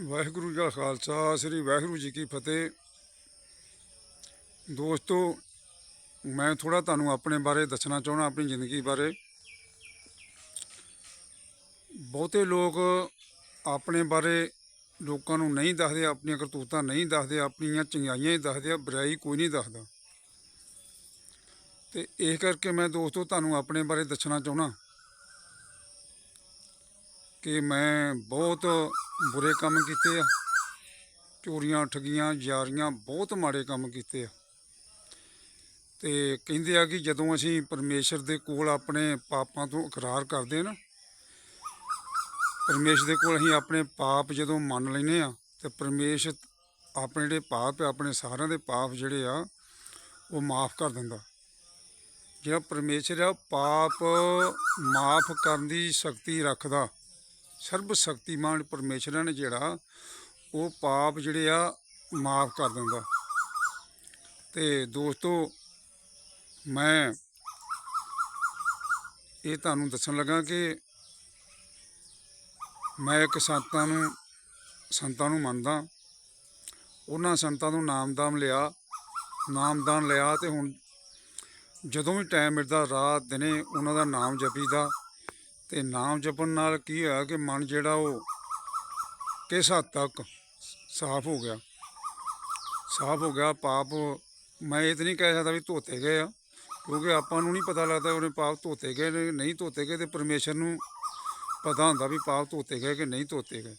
ਵਾਹਿਗੁਰੂ ਜੀ ਕਾ ਖਾਲਸਾ, ਸ੍ਰੀ ਵਾਹਿਗੁਰੂ ਜੀ ਕੀ ਫਤਿਹ। ਦੋਸਤੋ, ਮੈਂ ਥੋੜਾ ਤੁਹਾਨੂੰ ਆਪਣੇ ਬਾਰੇ ਦੱਸਣਾ ਚਾਹੁੰਦਾ, ਆਪਣੀ ਜ਼ਿੰਦਗੀ ਬਾਰੇ। ਬਹੁਤੇ ਲੋਕ ਆਪਣੇ ਬਾਰੇ ਲੋਕਾਂ ਨੂੰ ਨਹੀਂ ਦੱਸਦੇ, ਆਪਣੀਆਂ ਕਰਤੂਤਾਂ ਨਹੀਂ ਦੱਸਦੇ, ਆਪਣੀਆਂ ਚੰਗਾਈਆਂ ਹੀ ਦੱਸਦੇ ਆ, ਬੁਰਾਈ ਕੋਈ ਨਹੀਂ ਦੱਸਦਾ। ਤੇ ਇਸ ਕਰਕੇ ਮੈਂ ਦੋਸਤੋ, ਤੁਹਾਨੂੰ ਆਪਣੇ ਬਾਰੇ ਦੱਸਣਾ ਚਾਹੁੰਦਾ। ਕਿ ਮੈਂ ਬਹੁਤ ਬੁਰੇ ਕੰਮ ਕੀਤੇ ਆ। ਚੋਰੀਆਂ ਠਗੀਆਂ, ਯਾਰੀਆਂ, ਬਹੁਤ ਮਾੜੇ ਕੰਮ ਕੀਤੇ ਆ। ਤੇ ਕਹਿੰਦੇ ਆ ਕਿ ਜਦੋਂ ਅਸੀਂ ਪਰਮੇਸ਼ਰ ਦੇ ਕੋਲ ਆਪਣੇ ਪਾਪਾਂ ਤੋਂ ਇਕਰਾਰ ਕਰਦੇ ਨਾ, ਪਰਮੇਸ਼ਰ ਦੇ ਕੋਲ ਅਸੀਂ ਆਪਣੇ ਪਾਪ ਜਦੋਂ ਮੰਨ ਲੈਨੇ ਆ, ਤੇ ਪਰਮੇਸ਼ਰ ਆਪਣੇ ਜਿਹੜੇ ਪਾਪ ਆ, ਆਪਣੇ ਸਾਰਿਆਂ ਦੇ ਪਾਪ ਜਿਹੜੇ ਆ, ਉਹ ਮਾਫ ਕਰ ਦਿੰਦਾ। ਜਿਹੜਾ ਪਰਮੇਸ਼ਰ ਆ ਪਾਪ ਮਾਫ ਕਰਨ ਦੀ ਸ਼ਕਤੀ ਰੱਖਦਾ। ਸਰਬ ਸ਼ਕਤੀਮਾਨ ਪਰਮੇਸ਼ਰ ਨੇ ਜਿਹੜਾ ਉਹ ਪਾਪ ਜਿਹੜੇ ਆ ਮਾਫ ਕਰ ਦਿੰਦਾ। ਤੇ ਦੋਸਤੋ, ਮੈਂ ਇਹ ਤੁਹਾਨੂੰ ਦੱਸਣ ਲੱਗਾ ਕਿ ਮੈਂ ਇੱਕ ਸੰਤਾਂ ਨੂੰ ਸੰਤਾਂ ਨੂੰ ਮੰਨਦਾ। ਉਹਨਾਂ ਸੰਤਾਂ ਤੋਂ ਨਾਮਦਾਨ ਲਿਆ ਨਾਮਦਾਨ ਲਿਆ ਤੇ ਹੁਣ ਜਦੋਂ ਵੀ ਟਾਈਮ ਮਿਲਦਾ, ਰਾਤ ਦਿਨੇ ਉਹਨਾਂ ਦਾ ਨਾਮ ਜਪੀਦਾ। ਤੇ ਨਾਮ ਜਪਣ ਨਾਲ ਕੀ ਹੋਇਆ ਕਿ ਮਨ ਜਿਹੜਾ ਉਹ ਕਿਸ ਹੱਦ ਤੱਕ ਸਾਫ਼ ਹੋ ਗਿਆ? ਸਾਫ਼ ਹੋ ਗਿਆ, ਪਾਪ, ਮੈਂ ਇਹ ਤਾਂ ਨਹੀਂ ਕਹਿ ਸਕਦਾ ਵੀ ਧੋਤੇ ਗਏ ਆ, ਕਿਉਂਕਿ ਆਪਾਂ ਨੂੰ ਨਹੀਂ ਪਤਾ ਲੱਗਦਾ ਉਹਨੇ ਪਾਪ ਧੋਤੇ ਗਏ ਨੇ, ਨਹੀਂ ਧੋਤੇ ਗਏ ਤੇ ਪਰਮੇਸ਼ਰ ਨੂੰ ਪਤਾ ਹੁੰਦਾ ਵੀ ਪਾਪ ਧੋਤੇ ਗਏ ਕਿ ਨਹੀਂ ਧੋਤੇ ਗਏ।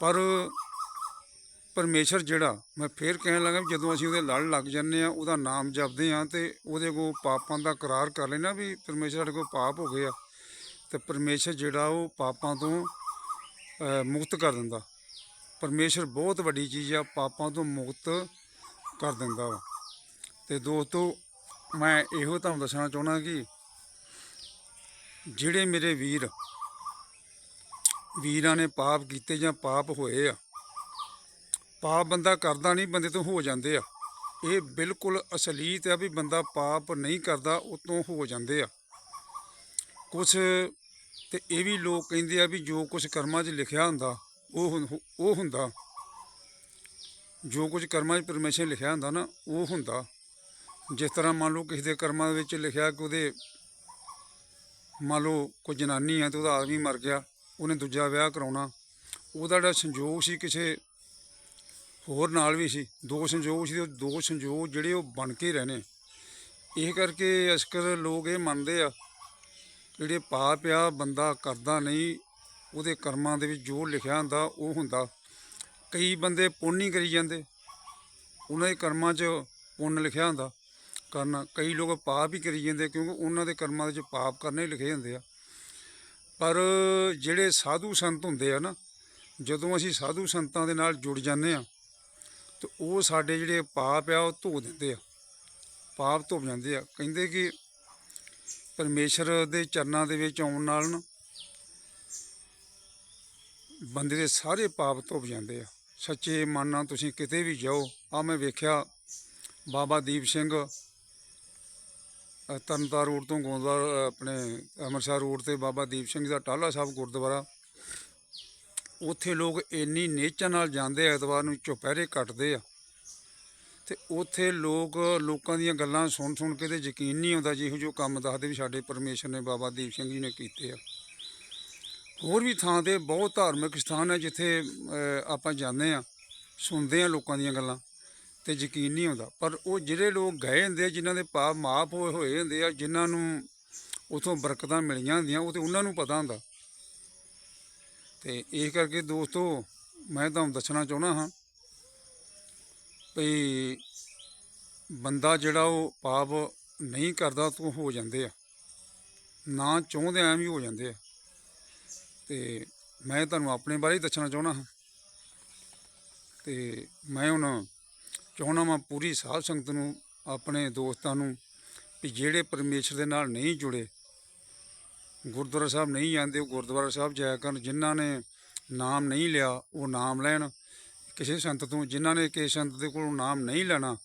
ਪਰ ਪਰਮੇਸ਼ਰ ਜਿਹੜਾ, ਮੈਂ ਫੇਰ ਕਹਿਣ ਲੱਗਾ ਵੀ ਜਦੋਂ ਅਸੀਂ ਉਹਦੇ ਲੜ ਲੱਗ ਜੰਨੇ ਆ ਉਹਦਾ ਨਾਮ ਜਪਦੇ ਆ ਤੇ ਉਹਦੇ ਕੋਲ ਪਾਪਾਂ ਦਾ ਕਰਾਰ ਕਰ ਲੈਣਾ ਵੀ ਪਰਮੇਸ਼ਰ ਸਾਡੇ ਕੋਲ ਪਾਪ ਹੋ ਗਏ ਆ। ਤੇ ਪਰਮੇਸ਼ਰ ਜਿਹੜਾ ਉਹ ਪਾਪਾਂ ਤੋਂ ਮੁਕਤ ਕਰ ਦਿੰਦਾ। ਪਰਮੇਸ਼ਰ ਬਹੁਤ ਵੱਡੀ ਚੀਜ਼ ਆ, ਪਾਪਾਂ ਤੋਂ ਮੁਕਤ ਕਰ ਦਿੰਦਾ ਵਾ। ਤੇ ਦੋਸਤੋ, ਮੈਂ ਇਹੋ ਤੁਹਾਨੂੰ ਦੱਸਣਾ ਚਾਹੁੰਦਾ ਕਿ ਜਿਹੜੇ ਮੇਰੇ ਵੀਰ, ਵੀਰਾਂ ਨੇ ਪਾਪ ਕੀਤੇ ਜਾਂ ਪਾਪ ਹੋਏ ਆ, ਪਾਪ ਬੰਦਾ ਕਰਦਾ ਨਹੀਂ, ਬੰਦੇ ਤੋਂ ਹੋ ਜਾਂਦੇ ਆ। ਇਹ ਬਿਲਕੁਲ ਅਸਲੀਤ ਆ ਵੀ ਬੰਦਾ ਪਾਪ ਨਹੀਂ ਕਰਦਾ, ਉਤੋਂ ਹੋ ਜਾਂਦੇ ਆ। ਕੁਛ ਤੇ ਇਹ ਵੀ ਲੋਕ ਕਹਿੰਦੇ ਆ ਵੀ ਜੋ ਕੁਝ ਕਰਮਾਂ 'ਚ ਲਿਖਿਆ ਹੁੰਦਾ, ਉਹ ਉਹ ਹੁੰਦਾ। ਜੋ ਕੁਝ ਕਰਮਾਂ 'ਚ ਪਰਮੇਸ਼ਰ ਲਿਖਿਆ ਹੁੰਦਾ ਨਾ, ਉਹ ਹੁੰਦਾ। ਜਿਸ ਤਰ੍ਹਾਂ ਮੰਨ ਲਓ ਕਿਸੇ ਦੇ ਕਰਮਾਂ ਵਿੱਚ ਲਿਖਿਆ ਕਿ ਉਹਦੇ ਮੰਨ ਲਓ ਕੋਈ ਜਨਾਨੀ ਆ ਤੇ ਉਹਦਾ ਆਦਮੀ ਮਰ ਗਿਆ, ਉਹਨੇ ਦੂਜਾ ਵਿਆਹ ਕਰਾਉਣਾ, ਉਹਦਾ ਜਿਹੜਾ ਸੰਜੋਗ ਸੀ ਕਿਸੇ ਹੋਰ ਨਾਲ ਵੀ ਸੀ, ਦੋ ਸੰਜੋਗ ਸੀ ਉਹ ਦੋ ਸੰਜੋਗ ਜਿਹੜੇ ਉਹ ਬਣ ਕੇ ਰਹਿਣੇ। ਇਹ ਕਰਕੇ ਅਸਕਰ ਲੋਕ ਇਹ ਮੰਨਦੇ ਆ ਜਿਹੜੇ ਪਾਪ ਆ, ਬੰਦਾ ਕਰਦਾ ਨਹੀਂ, ਉਹਦੇ ਕਰਮਾਂ ਦੇ ਵਿੱਚ ਜੋ ਲਿਖਿਆ ਹੁੰਦਾ, ਉਹ ਹੁੰਦਾ। ਕਈ ਬੰਦੇ ਪੁੰਨ ਨਹੀਂ ਕਰੀ ਜਾਂਦੇ। ਉਹਨਾਂ ਦੇ ਕਰਮਾਂ 'ਚ ਪੁੰਨ ਲਿਖਿਆ ਹੁੰਦਾ। ਕਰਨਾ, ਕਈ ਲੋਕ ਪਾਪ ਹੀ ਕਰੀ ਜਾਂਦੇ, ਕਿਉਂਕਿ ਉਹਨਾਂ ਦੇ ਕਰਮਾਂ ਦੇ ਵਿੱਚ ਪਾਪ ਕਰਨੇ ਹੀ ਲਿਖੇ ਹੁੰਦੇ ਆ। ਪਰ ਜਿਹੜੇ ਸਾਧੂ ਸੰਤ ਹੁੰਦੇ ਆ ਨਾ, ਜਦੋਂ ਅਸੀਂ ਸਾਧੂ ਸੰਤਾਂ ਦੇ ਨਾਲ ਜੁੜ ਜਾਂਦੇ ਆ, ਤੇ ਉਹ ਸਾਡੇ ਜਿਹੜੇ ਪਾਪ ਆ, ਉਹ ਧੋ ਦਿੰਦੇ ਆ। ਪਾਪ ਧੋ ਜਾਂਦੇ ਆ। ਕਹਿੰਦੇ ਕਿ ਪਰਮੇਸ਼ਰ ਦੇ ਚਰਨਾਂ ਦੇ ਵਿੱਚ ਆਉਣ ਨਾਲ ਬੰਦੇ ਦੇ ਸਾਰੇ ਪਾਪ ਧੁੱਪ ਜਾਂਦੇ ਆ। ਸੱਚੇ ਮਨ ਨਾਲ ਤੁਸੀਂ ਕਿਤੇ ਵੀ ਜਾਓ ਆ ਮੈਂ ਵੇਖਿਆ, ਬਾਬਾ ਦੀਪ ਸਿੰਘ ਤਰਨਤਾਰ ਰੋਡ ਤੋਂ ਗੁਰਦੁਆਰਾ ਆਪਣੇ ਅੰਮ੍ਰਿਤਸਰ ਰੋਡ ਤੇ ਬਾਬਾ ਦੀਪ ਸਿੰਘ ਦਾ ਟਾਲਾ ਸਾਹਿਬ ਗੁਰਦੁਆਰਾ। ਉੱਥੇ ਲੋਕ ਇੰਨੀ ਨੇਚਾ ਨਾਲ ਜਾਂਦੇ ਆ, ਐਤਵਾਰ ਨੂੰ ਚੁਪਹਿਰੇ ਕੱਟਦੇ ਆ। ਤੇ ਉੱਥੇ ਲੋਕ, ਲੋਕਾਂ ਦੀਆਂ ਗੱਲਾਂ ਸੁਣ ਸੁਣ ਕੇ ਤੇ ਯਕੀਨ ਨਹੀਂ ਆਉਂਦਾ ਜਿਹੋ ਜੋ ਕੰਮ ਦੱਸਦੇ ਵੀ ਸਾਡੇ ਪਰਮੇਸ਼ਰ ਨੇ ਬਾਬਾ ਦੀਪ ਸਿੰਘ ਜੀ ਨੇ ਕੀਤੇ ਆ। ਹੋਰ ਵੀ ਥਾਂ ਤੇ ਬਹੁਤ ਧਾਰਮਿਕ ਸਥਾਨ ਹੈ ਜਿੱਥੇ ਆਪਾਂ ਜਾਂਦੇ ਆ, ਸੁਣਦੇ ਆ ਲੋਕਾਂ ਦੀਆਂ ਗੱਲਾਂ ਤੇ ਯਕੀਨ ਨਹੀਂ ਆਉਂਦਾ। ਪਰ ਉਹ ਜਿਹੜੇ ਲੋਕ ਗਏ ਹੁੰਦੇ ਆ, ਜਿਨ੍ਹਾਂ ਦੇ ਪਾਪ ਮਾਫ ਹੋਏ ਹੋਏ ਹੁੰਦੇ ਆ, ਜਿਨ੍ਹਾਂ ਨੂੰ ਉਥੋਂ ਬਰਕਤਾਂ ਮਿਲੀਆਂ ਹੁੰਦੀਆਂ, ਉਹ ਤੇ ਉਹਨਾਂ ਨੂੰ ਪਤਾ ਹੁੰਦਾ। ਤੇ ਇਸ ਕਰਕੇ ਦੋਸਤੋ, ਮੈਂ ਤੁਹਾਨੂੰ ਦੱਸਣਾ ਚਾਹੁੰਦਾ ਹਾਂ ਵੀ ਬੰਦਾ ਜਿਹੜਾ ਉਹ ਪਾਪ ਨਹੀਂ ਕਰਦਾ ਤੋਂ ਹੋ ਜਾਂਦੇ ਆ। ਨਾ ਚਾਹੁੰਦੇ ਆਂ ਵੀ ਹੋ ਜਾਂਦੇ ਆ। ਤੇ ਮੈਂ ਤੁਹਾਨੂੰ ਆਪਣੇ ਬਾਰੇ ਹੀ ਦੱਸਣਾ ਚਾਹੁੰਦਾ ਹਾਂ। ਤੇ ਮੈਂ ਹੁਣ ਚਾਹੁੰਦਾ ਮੈਂ ਪੂਰੀ ਸਾਧ ਸੰਗਤ ਨੂੰ, ਆਪਣੇ ਦੋਸਤਾਂ ਨੂੰ ਵੀ ਜਿਹੜੇ ਪਰਮੇਸ਼ਰ ਦੇ ਨਾਲ ਨਹੀਂ ਜੁੜੇ, ਗੁਰਦੁਆਰਾ ਸਾਹਿਬ ਨਹੀਂ ਜਾਂਦੇ, ਉਹ ਗੁਰਦੁਆਰਾ ਸਾਹਿਬ ਜਾਇਆ ਕਰਨ, ਜਿਨ੍ਹਾਂ ਨੇ ਨਾਮ ਨਹੀਂ ਲਿਆ, ਉਹ ਨਾਮ ਲੈਣ। ਕਿਸੇ ਸੰਤ ਤੋਂ, ਜਿਨ੍ਹਾਂ ਨੇ ਕਿਸੇ ਸੰਤ ਦੇ ਕੋਲੋਂ ਨਾਮ ਨਹੀਂ ਲੈਣਾ,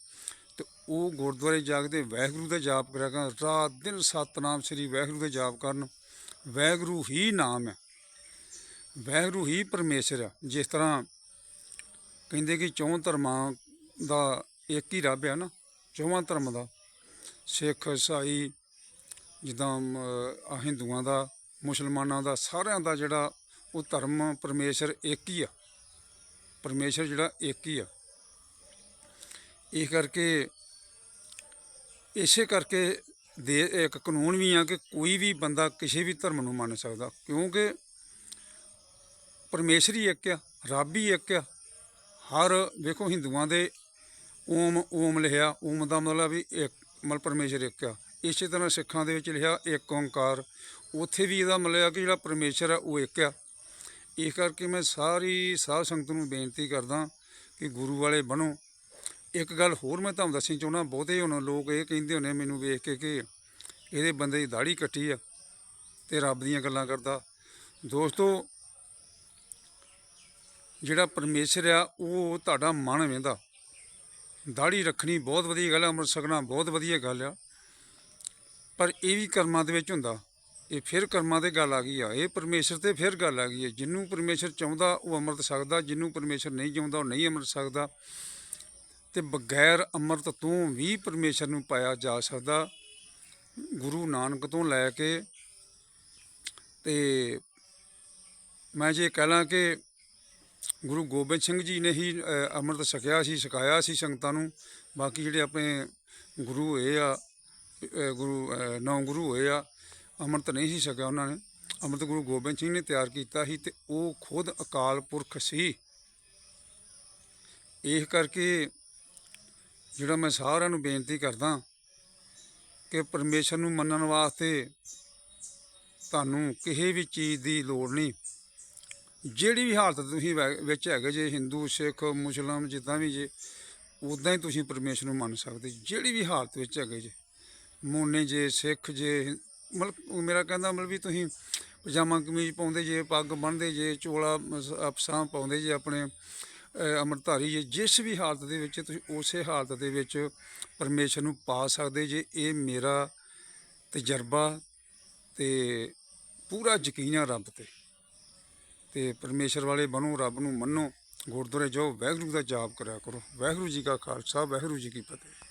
ਤੇ ਉਹ ਗੁਰਦੁਆਰੇ ਜਾ ਕੇ ਵਾਹਿਗੁਰੂ ਦਾ ਜਾਪ ਕਰਿਆ ਕਰਨ। ਰਾਤ ਦਿਨ ਸਤਨਾਮ ਸ੍ਰੀ ਵਾਹਿਗੁਰੂ ਦਾ ਜਾਪ ਕਰਨ। ਵਾਹਿਗੁਰੂ ਹੀ ਨਾਮ ਹੈ। ਵਾਹਿਗੁਰੂ ਹੀ ਪਰਮੇਸ਼ਰ ਆ ਜਿਸ ਤਰ੍ਹਾਂ ਕਹਿੰਦੇ ਕਿ ਚੌਂ ਧਰਮਾਂ ਦਾ ਇੱਕ ਹੀ ਰੱਬ ਆ ਨਾ, ਚੌਵਾਂ ਧਰਮ ਦਾ, ਸਿੱਖ, ਈਸਾਈ, ਜਿੱਦਾਂ ਹਿੰਦੂਆਂ ਦਾ, ਮੁਸਲਮਾਨਾਂ ਦਾ, ਸਾਰਿਆਂ ਦਾ ਜਿਹੜਾ ਉਹ ਧਰਮ ਪਰਮੇਸ਼ਰ ਇੱਕ ਹੀ ਆ। ਪਰਮੇਸ਼ਰ ਜਿਹੜਾ ਇੱਕ ਹੀ ਆ। ਇਸ ਕਰਕੇ ਇਸੇ ਕਰਕੇ ਦੇ ਇੱਕ ਕਾਨੂੰਨ ਵੀ ਆ ਕਿ ਕੋਈ ਵੀ ਬੰਦਾ ਕਿਸੇ ਵੀ ਧਰਮ ਨੂੰ ਮੰਨ ਸਕਦਾ, ਕਿਉਂਕਿ ਪਰਮੇਸ਼ਰ ਹੀ ਇੱਕ ਆ, ਰੱਬ ਹੀ ਇੱਕ ਆ। ਹਰ ਵੇਖੋ ਹਿੰਦੂਆਂ ਦੇ ਓਮ ਓਮ ਲਿਖਿਆ, ਓਮ ਦਾ ਮਤਲਬ ਵੀ ਇੱਕ, ਮਤਲਬ ਪਰਮੇਸ਼ਰ ਇੱਕ ਆ। ਇਸੇ ਤਰ੍ਹਾਂ ਸਿੱਖਾਂ ਦੇ ਵਿੱਚ ਲਿਖਿਆ ਇੱਕ ਓੰਕਾਰ, ਉੱਥੇ ਵੀ ਇਹਦਾ ਮਤਲਬ ਆ ਕਿ ਜਿਹੜਾ ਪਰਮੇਸ਼ਰ ਆ ਉਹ ਇੱਕ ਆ। ਇਸ ਕਰਕੇ ਮੈਂ ਸਾਰੀ ਸਾਧ ਸੰਗਤ ਨੂੰ ਬੇਨਤੀ ਕਰਦਾ ਕਿ ਗੁਰੂ ਵਾਲੇ ਬਣੋ। ਇੱਕ ਗੱਲ ਹੋਰ ਮੈਂ ਤੁਹਾਨੂੰ ਦੱਸਣੀ ਚਾਹੁੰਦਾ, ਬਹੁਤੇ ਹੁਣ ਲੋਕ ਇਹ ਕਹਿੰਦੇ ਹੁੰਦੇ ਮੈਨੂੰ ਵੇਖ ਕੇ ਕਿ ਇਹਦੇ ਬੰਦੇ ਦੀ ਦਾੜੀ ਕੱਟੀ ਆ ਤੇ ਰੱਬ ਦੀਆਂ ਗੱਲਾਂ ਕਰਦਾ। ਦੋਸਤੋ, ਜਿਹੜਾ ਪਰਮੇਸ਼ਰ ਆ, ਉਹ ਤੁਹਾਡਾ ਮਨ ਵੇਂਦਾ। ਦਾੜੀ ਰੱਖਣੀ ਬਹੁਤ ਵਧੀਆ ਗੱਲ ਆ, ਅੰਮ੍ਰਿਤ ਛਕਣਾ ਬਹੁਤ ਵਧੀਆ ਗੱਲ ਆ। ਪਰ ਇਹ ਵੀ ਕਰਮਾਂ ਦੇ ਵਿੱਚ ਹੁੰਦਾ। ਇਹ ਫਿਰ ਕਰਮਾਂ ਤੇ ਗੱਲ ਆ ਗਈ ਆ। ਇਹ ਪਰਮੇਸ਼ਰ ਤੇ ਫਿਰ ਗੱਲ ਆ ਗਈ ਹੈ ਜਿਹਨੂੰ ਪਰਮੇਸ਼ਰ ਚਾਹੁੰਦਾ, ਉਹ ਅੰਮ੍ਰਿਤ ਸਕਦਾ ਜਿਹਨੂੰ ਪਰਮੇਸ਼ਰ ਨਹੀਂ ਚਾਹੁੰਦਾ, ਉਹ ਨਹੀਂ ਅੰਮ੍ਰਿਤ ਸਕਦਾ ਤੇ ਬਗੈਰ ਅੰਮ੍ਰਿਤ ਤੋਂ ਵੀ ਪਰਮੇਸ਼ਰ ਨੂੰ ਪਾਇਆ ਜਾ ਸਕਦਾ। ਗੁਰੂ ਨਾਨਕ ਤੋਂ ਲੈ ਕੇ ਤੇ ਮੈਂ ਜੇ ਕਹਾਂ ਕਿ ਗੁਰੂ ਗੋਬਿੰਦ ਸਿੰਘ ਜੀ ਨੇ ਹੀ ਅੰਮ੍ਰਿਤ ਛਕਿਆ ਸੀ ਸਿਖਾਇਆ ਸੀ ਸੰਗਤਾਂ ਨੂੰ। ਬਾਕੀ ਜਿਹੜੇ ਆਪਣੇ ਗੁਰੂ ਹੋਏ ਆ ਗੁਰੂ ਨੌ ਗੁਰੂ ਹੋਏ ਆ ਅੰਮ੍ਰਿਤ ਨਹੀਂ ਸੀ ਛਕਿਆ ਉਹਨਾਂ ਨੇ। ਅੰਮ੍ਰਿਤ ਗੁਰੂ ਗੋਬਿੰਦ ਸਿੰਘ ਨੇ ਤਿਆਰ ਕੀਤਾ ਸੀ ਤੇ ਉਹ ਖੁਦ ਅਕਾਲ ਪੁਰਖ ਸੀ। ਇਸ ਕਰਕੇ ਜਿਹੜਾ ਮੈਂ ਸਾਰਿਆਂ ਨੂੰ ਬੇਨਤੀ ਕਰਦਾ ਕਿ ਪਰਮੇਸ਼ਰ ਨੂੰ ਮੰਨਣ ਵਾਸਤੇ ਤੁਹਾਨੂੰ ਕਿਸੇ ਵੀ ਚੀਜ਼ ਦੀ ਲੋੜ ਨਹੀਂ। ਜਿਹੜੀ ਵੀ ਹਾਲਤ ਤੁਸੀਂ ਵੈ- ਵਿੱਚ ਹੈਗੇ ਜੇ, ਹਿੰਦੂ, ਸਿੱਖ ਮੁਸਲਮਾਨ ਜਿੱਦਾਂ ਵੀ ਜੇ ਉਦਾਂ ਹੀ ਤੁਸੀਂ ਪਰਮੇਸ਼ਰ ਨੂੰ ਮੰਨ ਸਕਦੇ। ਜਿਹੜੀ ਵੀ ਹਾਲਤ ਵਿੱਚ ਹੈਗੇ ਜੇ, ਮੋਨੇ ਜੇ, ਸਿੱਖ ਜੇ ਮਤਲਬ ਮੇਰਾ ਕਹਿੰਦਾ ਮਤਲਬ ਵੀ ਤੁਸੀਂ ਪਜਾਮਾ ਕਮੀਜ਼ ਪਾਉਂਦੇ ਜੇ ਪੱਗ ਬੰਨਦੇ ਜੇ ਚੋਲਾ ਅਫਸਾਂ ਪਾਉਂਦੇ ਜੇ ਆਪਣੇ ਅ, ਅੰਮ੍ਰਿਤਧਾਰੀ ਜੇ ਜਿਸ ਵੀ ਹਾਲਤ ਦੇ ਵਿੱਚ ਤੁਸੀਂ ਉਸੇ ਹਾਲਤ ਦੇ ਵਿੱਚ ਪਰਮੇਸ਼ਰ ਨੂੰ ਪਾ ਸਕਦੇ ਜੇ ਇਹ ਮੇਰਾ ਤਜਰਬਾ ਤੇ ਪੂਰਾ ਯਕੀਨ ਆ ਰੱਬ ਤੇ। ਤੇ ਪਰਮੇਸ਼ਰ ਵਾਲੇ ਬਣੋ ਰੱਬ ਨੂੰ ਮੰਨੋ ਗੁਰਦੁਆਰੇ ਜਾਓ ਵਾਹਿਗੁਰੂ ਦਾ ਜਾਪ ਕਰਿਆ ਕਰੋ। ਵਾਹਿਗੁਰੂ ਜੀ ਕਾ ਖਾਲਸਾ ਵਾਹਿਗੁਰੂ ਜੀ ਕੀ ਫਤਿਹ।